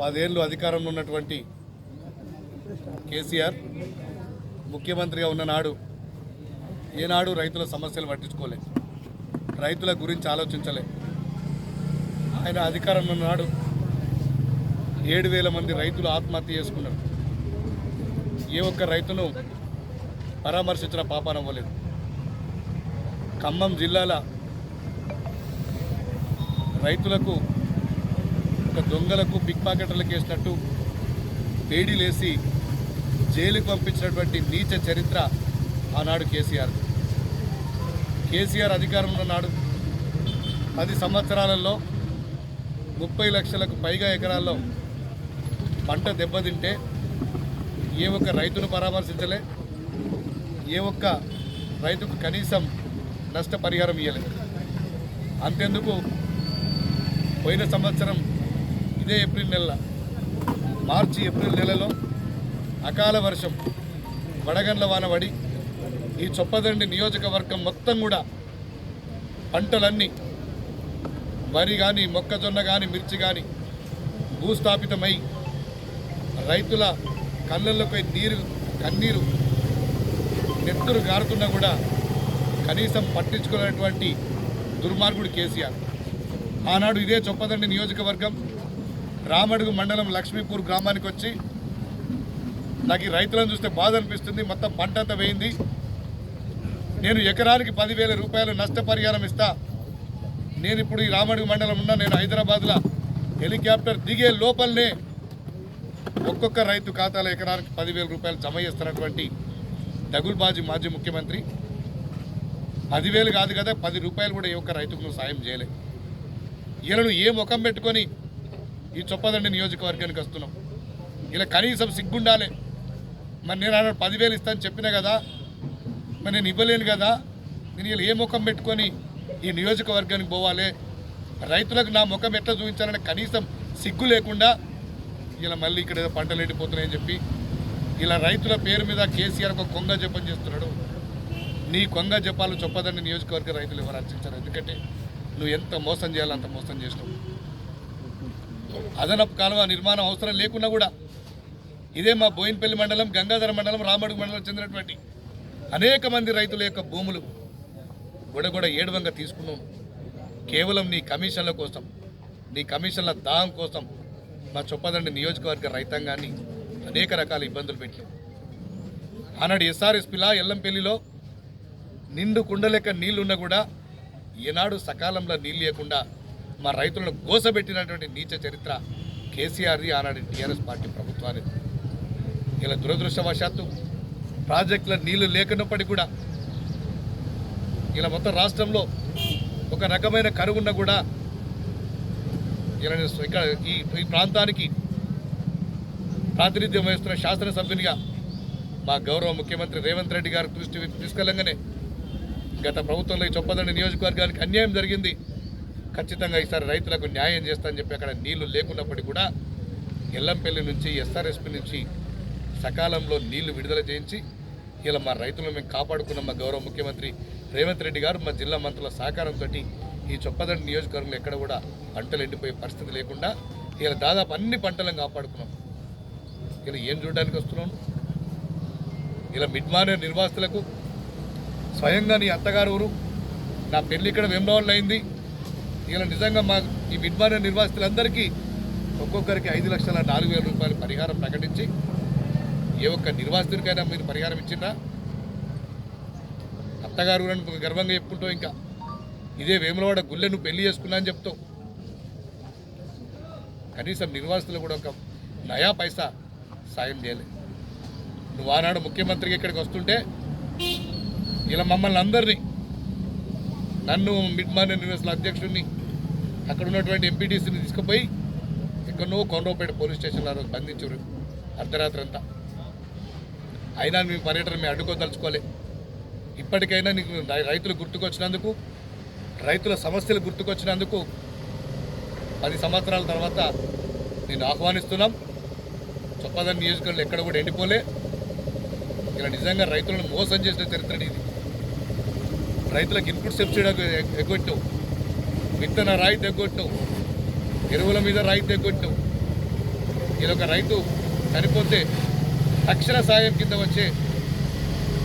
పదేళ్ళు అధికారంలో ఉన్నటువంటి కేసీఆర్ ముఖ్యమంత్రిగా ఉన్ననాడు ఏనాడు రైతుల సమస్యలు పట్టించుకోలే. రైతుల గురించి ఆలోచించలే. ఆయన అధికారంలో ఉన్న నాడు ఏడు వేల మంది రైతులు ఆత్మహత్య చేసుకున్నారు. ఏ ఒక్క రైతును పరామర్శించిన పాపాన పోలేదు ఖమ్మం జిల్లాల రైతులకు ఒక దొంగలకు పిక్ పాకెట్లకు వేసినట్టు వేడిలేసి జైలుకు పంపించినటువంటి నీచ చరిత్ర ఆనాడు కేసీఆర్. కేసీఆర్ అధికారంలో నాడు పది సంవత్సరాలలో ముప్పై లక్షలకు పైగా ఎకరాల్లో పంట దెబ్బతింటే ఏ ఒక్క రైతును పరామర్శించలే ఏ ఒక్క రైతుకు కనీసం నష్టపరిహారం ఇవ్వలేదు అంతెందుకు పోయిన సంవత్సరం ఇదే ఏప్రిల్ నెల. మార్చి ఏప్రిల్ నెలలో అకాల వర్షం వడగండ్ల వానబడి ఈ చొప్పదండి నియోజకవర్గం మొత్తం కూడా పంటలన్నీ వరి కానీ మొక్కజొన్న కానీ మిర్చి కానీ భూస్థాపితమై రైతుల కళ్ళల్లోకి నీరు కన్నీరు నెత్తురు గారుతున్నా కూడా కనీసం పట్టించుకున్నటువంటి దుర్మార్గుడు కేసీఆర్. ఆనాడు ఇదే చొప్పదండి నియోజకవర్గం. రామడుగు మండలం లక్ష్మీపూర్ గ్రామానికి వచ్చి నాకు ఈ రైతులను చూస్తే బాధ అనిపిస్తుంది. మొత్తం పంట అంతా వేయింది. నేను ఎకరానికి పదివేల రూపాయలు నష్టపరిహారం ఇస్తా. నేను ఇప్పుడు ఈ రామడుగు మండలం ఉన్నా నేను హైదరాబాద్లో హెలికాప్టర్ దిగే లోపలనే ఒక్కొక్క రైతు ఖాతాలో ఎకరానికి పదివేల రూపాయలు జమ చేస్తున్నటువంటి దగుల్బాజీ మాజీ ముఖ్యమంత్రి. పదివేలు కాదు కదా పది రూపాయలు కూడా ఏ ఒక్క రైతుకు నువ్వు సాయం చేయలే. ఈయనను ఏ ముఖం పెట్టుకొని ఈ చొప్పదండి నియోజకవర్గానికి వస్తున్నాం. ఇలా కనీసం సిగ్గుండాలి. మరి నేను అన్నాడు పదివేలు ఇస్తాను చెప్పినా కదా మరి నేను ఇవ్వలేను కదా నేను ఇలా ఏ ముఖం పెట్టుకొని ఈ నియోజకవర్గానికి పోవాలి? రైతులకు నా ముఖం ఎట్లా చూపించాలని కనీసం సిగ్గు లేకుండా ఇలా మళ్ళీ ఇక్కడ ఏదో పంటలు ఎండిపోతున్నాయని చెప్పి ఇలా రైతుల పేరు మీద కేసీఆర్ ఒక కొంగ జపం చేస్తున్నాడు. నీ కొంగ జపాలు చొప్పదండి నియోజకవర్గ రైతులు ఎవరు అర్చించారు ఎందుకంటే నువ్వు ఎంత మోసం చేయాలో అంత మోసం చేసినావు. అదనపు కాలువ నిర్మాణం అవసరం లేకున్నా కూడా ఇదే మా బోయినపల్లి మండలం గంగాధర మండలం రామడుగు మండలం చెందినటువంటి అనేక మంది రైతుల యొక్క భూములు గొడగొడ ఏడవంగా తీసుకున్నాం. కేవలం నీ కమిషన్ల కోసం నీ కమిషన్ల దాహం కోసం మా చొప్పదండి నియోజకవర్గ రైతాంగాన్ని అనేక రకాల ఇబ్బందులు పెట్టాం. ఆనాడు ఎస్ఆర్ఎస్పిలా ఎల్లంపల్లిలో నిండు కుండలెక్క నీళ్ళున్నా కూడా ఏనాడు సకాలంలో నీళ్ళు లేకుండా మా రైతులను గోసబెట్టినటువంటి నీచ చరిత్ర కేసీఆర్ది ఆనాడు టీఆర్ఎస్ పార్టీ ప్రభుత్వానికి ఇలా దురదృష్టవశాత్తు ప్రాజెక్టుల నీళ్ళు లేకున్నప్పటికీ కూడా ఇలా మొత్తం రాష్ట్రంలో ఒక రకమైన కరువున్న కూడా ఇలా ఇక్కడ ఈ ఈ ప్రాంతానికి ప్రాతినిధ్యం వహిస్తున్న శాసనసభ్యునిగా మా గౌరవ ముఖ్యమంత్రి రేవంత్ రెడ్డి గారు దృష్టి తీసుకెళ్ళంగానే గత ప్రభుత్వంలో ఈ చొప్పదండి నియోజకవర్గానికి అన్యాయం జరిగింది. ఖచ్చితంగా ఈసారి రైతులకు న్యాయం చేస్తా అని చెప్పి అక్కడ నీళ్ళు లేకున్నప్పటికీ కూడా ఎల్లంపల్లి నుంచి ఎస్ఆర్ఎస్పి నుంచి సకాలంలో నీళ్ళు విడుదల చేయించి ఇలా మా రైతులను మేము కాపాడుకున్న. మా గౌరవ ముఖ్యమంత్రి రేవంత్ రెడ్డి గారు మా జిల్లా మంత్రుల సహకారంతో ఈ చొప్పదండి నియోజకవర్గంలో ఎక్కడ కూడా పంటలు ఎండిపోయే పరిస్థితి లేకుండా ఇలా దాదాపు అన్ని పంటలను కాపాడుకున్నాం. ఇలా ఏం చూడడానికి వస్తున్నాం? ఇలా మిడ్మానే నిర్వాసితులకు స్వయంగా నీ అత్తగారు ఊరు నా పెళ్ళి ఇక్కడ వెంబడవల్లో అయింది. ఇలా నిజంగా మా ఈ మిడ్మానే నిర్వాసితులందరికీ ఒక్కొక్కరికి ఐదు లక్షల నాలుగు వేల రూపాయల పరిహారం ప్రకటించి ఏ ఒక్క నిర్వాసితుడికైనా మీరు పరిహారం ఇచ్చిందా అత్తగారు ఊరని గర్వంగా చెప్పుకుంటావు ఇంకా. ఇదే వేములవాడ గుళ్ళె నువ్వు పెళ్ళి చేసుకున్నా అని చెప్తావు. కనీసం నిర్వాసితులు కూడా ఒక నయా పైసా సాయం చేయలేదు నువ్వు ఆనాడు ముఖ్యమంత్రికి ఇక్కడికి వస్తుంటే ఇలా మమ్మల్ని అందరినీ నన్ను మిడ్ మార్నింగ్ యూనివర్సిటీ అధ్యక్షుడిని అక్కడ ఉన్నటువంటి ఎంపీటీసీని తీసుకుపోయి ఎక్కడో కొండపేట పోలీస్ స్టేషన్లో రోజు బంధించారు అర్ధరాత్రి అంతా. అయినా మీ పర్యటన మేము అడ్డుకోదలుచుకోలే. ఇప్పటికైనా నీకు రైతులు గుర్తుకొచ్చినందుకు రైతుల సమస్యలు గుర్తుకొచ్చినందుకు పది సంవత్సరాల తర్వాత నేను ఆహ్వానిస్తున్నాం. చొప్పదని నియోజకవర్గంలో ఎక్కడ కూడా ఎండిపోలే. ఇలా నిజంగా రైతులను మోసం చేసిన చరిత్ర ఇది. రైతులకు ఇన్పుట్ సబ్సిడీ ఎగ్గొట్టావు విత్తన రాయి ఎగ్గొట్టావు. ఎరువుల మీద రాయి ఎగ్గొట్టావు. ఇదొక ఒక రైతు చనిపోతే తక్షణ సాయం కింద వచ్చే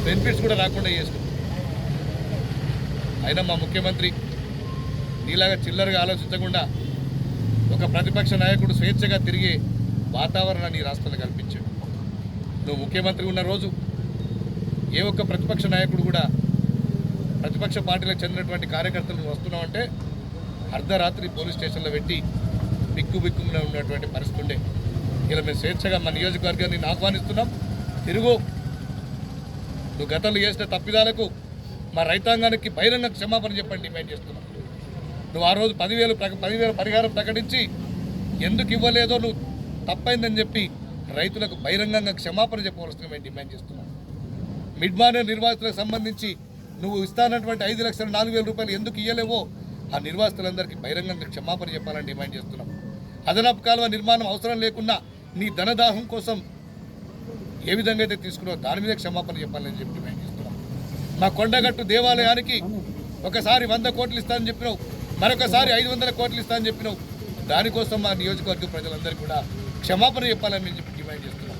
బెనిఫిట్స్ కూడా రాకుండా చేస్తుంది అయినా మా ముఖ్యమంత్రి నీలాగా చిల్లరగా ఆలోచించకుండా ఒక ప్రతిపక్ష నాయకుడు స్వేచ్ఛగా తిరిగే వాతావరణాన్ని రాష్ట్రాలు కల్పించాడు. నువ్వు ముఖ్యమంత్రి ఉన్న రోజు ఏ ఒక్క ప్రతిపక్ష నాయకుడు కూడా ప్రతిపక్ష పార్టీలకు చెందినటువంటి కార్యకర్తలు వస్తున్నావు అంటే అర్ధరాత్రి పోలీస్ స్టేషన్లో పెట్టి బిక్కు బిక్కున ఉన్నటువంటి పరిస్థితి ఉండే. ఇలా మేము స్వేచ్ఛగా మా నియోజకవర్గాన్ని ఆహ్వానిస్తున్నాం. తిరుగు. నువ్వు గతంలో చేసిన తప్పిదాలకు మా రైతాంగానికి బహిరంగ క్షమాపణ చెప్పండి డిమాండ్ చేస్తున్నాం. నువ్వు ఆ రోజు పదివేలు ప్రక- పదివేలు పరిహారం ప్రకటించి ఎందుకు ఇవ్వలేదో నువ్వు తప్పైందని చెప్పి రైతులకు బహిరంగంగా క్షమాపణ చెప్పవలసిన మేము డిమాండ్ చేస్తున్నాం. మిడ్ మార్నింగ్ నిర్వాసితులకు సంబంధించి నువ్వు ఇస్తానటువంటి ఐదు లక్షల నాలుగు వేల రూపాయలు ఎందుకు ఇవ్వలేవో ఆ నిర్వాసితులందరికీ బహిరంగంగా క్షమాపణ చెప్పాలని డిమాండ్ చేస్తున్నాం. అదనపు కాలువ నిర్మాణం అవసరం లేకుండా నీ ధనదాహం కోసం ఏ విధంగా అయితే తీసుకున్నావు దాని మీద క్షమాపణ చెప్పాలని చెప్పి డిమాండ్ చేస్తున్నాం. మా కొండగట్టు దేవాలయానికి ఒకసారి వంద కోట్లు ఇస్తానని చెప్పినావు. మరొకసారి ఐదు వందల కోట్లు ఇస్తానని చెప్పినావు. దానికోసం మా నియోజకవర్గ ప్రజలందరికీ కూడా క్షమాపణ చెప్పాలని చెప్పి డిమాండ్ చేస్తున్నాం.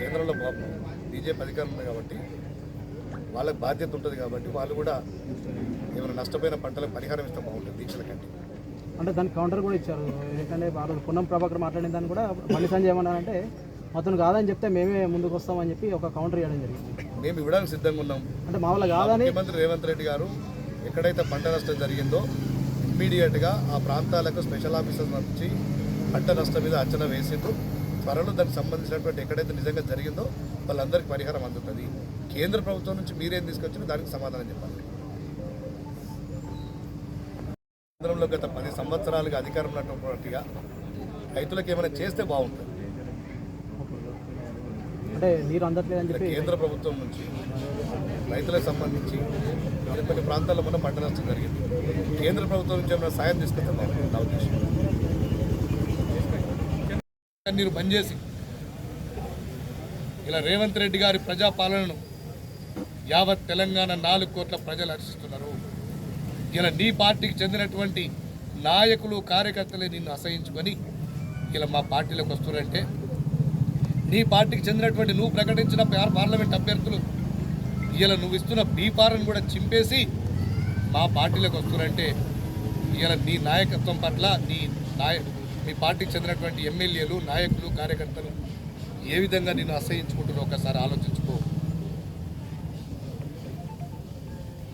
కేంద్రంలో బాబు బీజేపీ అధికారం ఉంది కాబట్టి వాళ్ళకి బాధ్యత ఉంటుంది కాబట్టి వాళ్ళు కూడా ఏమైనా నష్టపోయిన పంటలకు పరిహారం ఇస్తే బాగుంటుంది దీక్షల కంటే. అంటే దానికి కౌంటర్ కూడా ఇచ్చారు. ఆ రోజు పొన్నం ప్రభాకర్ మాట్లాడిన దాన్ని కూడా బండి సంజయ్ ఏమన్నారంటే అతను కాదని చెప్తే మేమే ముందుకు వస్తామని చెప్పి ఒక కౌంటర్ ఇవ్వడం జరిగింది. మేము ఇవ్వడానికి సిద్ధంగా ఉన్నాం. అంటే మా వల్ల కాదని ముఖ్యమంత్రి రేవంత్ రెడ్డి గారు ఎక్కడైతే పంట నష్టం జరిగిందో ఇమ్మీడియట్గా ఆ ప్రాంతాలకు స్పెషల్ ఆఫీసర్ నుంచి పంట నష్టం మీద అంచనా వేసిండ్రు. త్వరలో దానికి సంబంధించినటువంటి ఎక్కడైతే నిజంగా జరిగిందో వాళ్ళందరికీ పరిహారం అందుతుంది. కేంద్ర ప్రభుత్వం నుంచి మీరేం తీసుకొచ్చినా దానికి సమాధానం చెప్పాలి. కేంద్రంలో గత పది సంవత్సరాలుగా అధికారం ఉన్నటువంటిగా రైతులకు ఏమైనా చేస్తే బాగుంటుంది. కేంద్ర ప్రభుత్వం నుంచి రైతులకు సంబంధించి మరి కొన్ని ప్రాంతాల్లో మొన్న పంట నష్టం జరిగింది. కేంద్ర ప్రభుత్వం నుంచి ఏమైనా సాయం తీసుకొస్తే నా ఉద్దేశం. నీరు బంద్ చేసి ఇలా రేవంత్ రెడ్డి గారి ప్రజాపాలనను యావత్ తెలంగాణ నాలుగు కోట్ల ప్రజలు హర్షిస్తున్నారు. ఇలా నీ పార్టీకి చెందినటువంటి నాయకులు కార్యకర్తలే నిన్ను అసహించుకొని ఇలా మా పార్టీలోకి వస్తున్నారంటే నీ పార్టీకి చెందినటువంటి నువ్వు ప్రకటించిన పార్లమెంట్ అభ్యర్థులు ఇలా నువ్వు ఇస్తున్న బీపార్ను కూడా చింపేసి మా పార్టీలోకి వస్తున్నారంటే ఇలా నీ నాయకత్వం పట్ల నీ నాయ మీ పార్టీకి చెందినటువంటి ఎమ్మెల్యేలు నాయకులు కార్యకర్తలు ఏ విధంగా నిన్ను అసహించుకుంటున్నా ఒకసారి ఆలోచించుకో.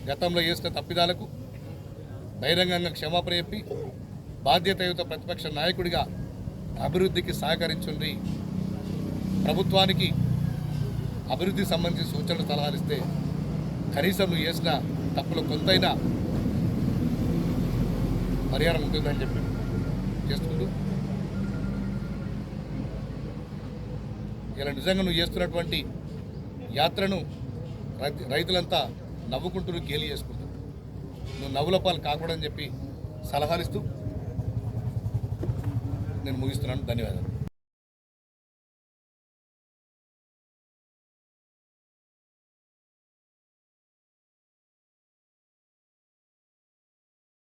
గతంలో చేసిన తప్పిదాలకు బహిరంగంగా క్షమాపణ చెప్పి బాధ్యతయుత ప్రతిపక్ష నాయకుడిగా అభివృద్ధికి సహకరించుండ్రి ప్రభుత్వానికి అభివృద్ధికి సంబంధించిన సూచనలు సలహాలిస్తే కనీసం నువ్వు చేసిన తప్పులు కొంతైనా పరిహారం ఉంటుందని చెప్పి చేస్తుంటూ ఇలా నిజంగా నువ్వు చేస్తున్నటువంటి యాత్రను రైతులంతా నవ్వుకుంటూ గేలి చేసుకుంటారు నువ్వు నవ్వుల పాలు కాకూడదని చెప్పి సలహాలు ఇస్తూ నేను ముగిస్తున్నాను. ధన్యవాదాలు.